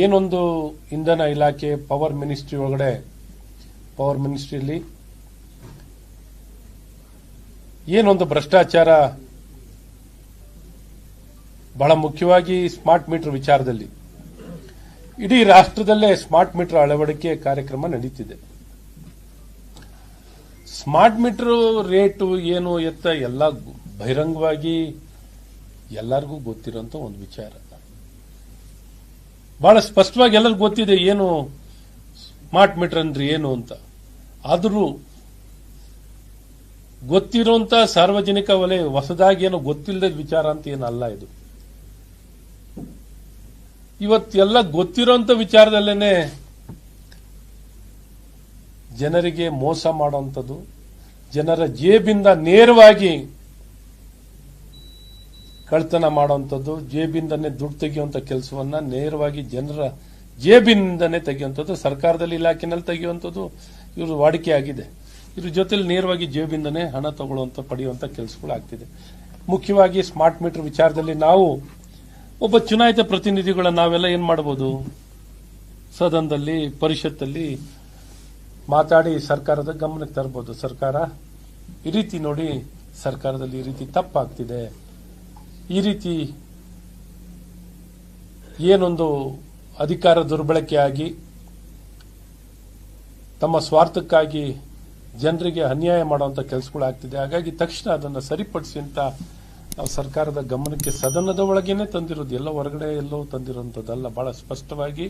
ಏನೊಂದು ಇಂಧನ ಇಲಾಖೆ ಪವರ್ ಮಿನಿಸ್ಟ್ರಿ ಒಳಗಡೆ, ಪವರ್ ಮಿನಿಸ್ಟ್ರಿಯಲ್ಲಿ ಏನೊಂದು ಭ್ರಷ್ಟಾಚಾರ ಬಹಳ ಮುಖ್ಯವಾಗಿ ಸ್ಮಾರ್ಟ್ ಮೀಟರ್ ವಿಚಾರದಲ್ಲಿ. ಇಡೀ ರಾಷ್ಟ್ರದಲ್ಲೇ ಸ್ಮಾರ್ಟ್ ಮೀಟರ್ ಅಳವಡಿಕೆ ಕಾರ್ಯಕ್ರಮ ನಡೀತಿದೆ. ಸ್ಮಾರ್ಟ್ ಮೀಟರ್ ರೇಟು ಏನು ಎತ್ತ ಎಲ್ಲ ಬಹಿರಂಗವಾಗಿ ಎಲ್ಲರಿಗೂ ಗೊತ್ತಿರೋಂಥ ಒಂದು ವಿಚಾರ. ಬಹಳ ಸ್ಪಷ್ಟವಾಗಿ ಎಲ್ಲರಿಗೂ ಗೊತ್ತಿದೆ ಏನು ಸ್ಮಾರ್ಟ್ ಮೀಟರ್ ಅಂದ್ರೆ ಏನು ಅಂತ. ಆದರೂ ಗೊತ್ತಿರುವಂತ ಸಾರ್ವಜನಿಕ ವಲಯ ಹೊಸದಾಗಿ ಏನೋ ಗೊತ್ತಿಲ್ಲದ ವಿಚಾರ ಅಂತ ಏನಲ್ಲ ಇದು. ಇವತ್ತೆಲ್ಲ ಗೊತ್ತಿರೋಂಥ ವಿಚಾರದಲ್ಲೇನೆ ಜನರಿಗೆ ಮೋಸ ಮಾಡುವಂಥದ್ದು, ಜನರ ಜೇಬಿಂದ ನೇರವಾಗಿ ಕಳ್ತನ ಮಾಡುವಂಥದ್ದು, ಜೇಬಿಂದನೇ ದುಡ್ಡು ತೆಗೆಯುವಂಥ ಕೆಲಸವನ್ನು ನೇರವಾಗಿ ಜನರ ಜೇಬಿನಿಂದನೇ ತೆಗೆಯುವಂಥದ್ದು, ಸರ್ಕಾರದಲ್ಲಿ ಇಲಾಖೆನಲ್ಲಿ ತೆಗೆಯುವಂಥದ್ದು, ಇವರು ವಾಡಿಕೆ ಆಗಿದೆ. ಇದ್ರ ಜೊತೆಲಿ ನೇರವಾಗಿ ಜೇಬಿಂದನೇ ಹಣ ತಗೊಳ್ಳುವಂಥ, ಪಡೆಯುವಂಥ ಕೆಲಸಗಳು ಆಗ್ತಿದೆ ಮುಖ್ಯವಾಗಿ ಸ್ಮಾರ್ಟ್ ಮೀಟರ್ ವಿಚಾರದಲ್ಲಿ ನಾವು ಒಬ್ಬ ಚುನಾಯಿತ ಪ್ರತಿನಿಧಿಗಳ ನಾವೆಲ್ಲ ಏನು ಮಾಡಬಹುದು ಸದನದಲ್ಲಿ, ಪರಿಷತ್ತಲ್ಲಿ ಮಾತಾಡಿ ಸರ್ಕಾರದ ಗಮನಕ್ಕೆ ತರಬಹುದು ಸರ್ಕಾರ ಈ ರೀತಿ ನೋಡಿ ಸರ್ಕಾರದಲ್ಲಿ ಈ ರೀತಿ ತಪ್ಪಾಗ್ತಿದೆ. ಈ ರೀತಿ ಏನೊಂದು ಅಧಿಕಾರ ದುರ್ಬಳಕೆ ಆಗಿ ತಮ್ಮ ಸ್ವಾರ್ಥಕ್ಕಾಗಿ ಜನರಿಗೆ ಅನ್ಯಾಯ ಮಾಡುವಂತ ಕೆಲಸಗಳಾಗ್ತಿದೆ. ಹಾಗಾಗಿ ತಕ್ಷಣ ಅದನ್ನು ಸರಿಪಡಿಸಿ ಅಂತ ನಾವು ಸರ್ಕಾರದ ಗಮನಕ್ಕೆ ಸದನದ ಒಳಗೇನೆ ತಂದಿರೋದು. ಎಲ್ಲ ಹೊರಗಡೆ ಎಲ್ಲೋ ತಂದಿರುವಂತದ್ದಲ್ಲ ಬಹಳ ಸ್ಪಷ್ಟವಾಗಿ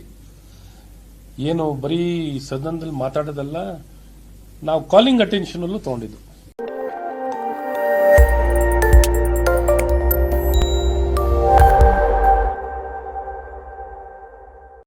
ಏನು ಬರೀ ಸದನದಲ್ಲಿ ಮಾತಾಡೋದಲ್ಲ, ನಾವು ಕಾಲಿಂಗ್ ಅಟೆನ್ಷನ್ ಅಲ್ಲೂ ತಗೊಂಡಿದ್ದು.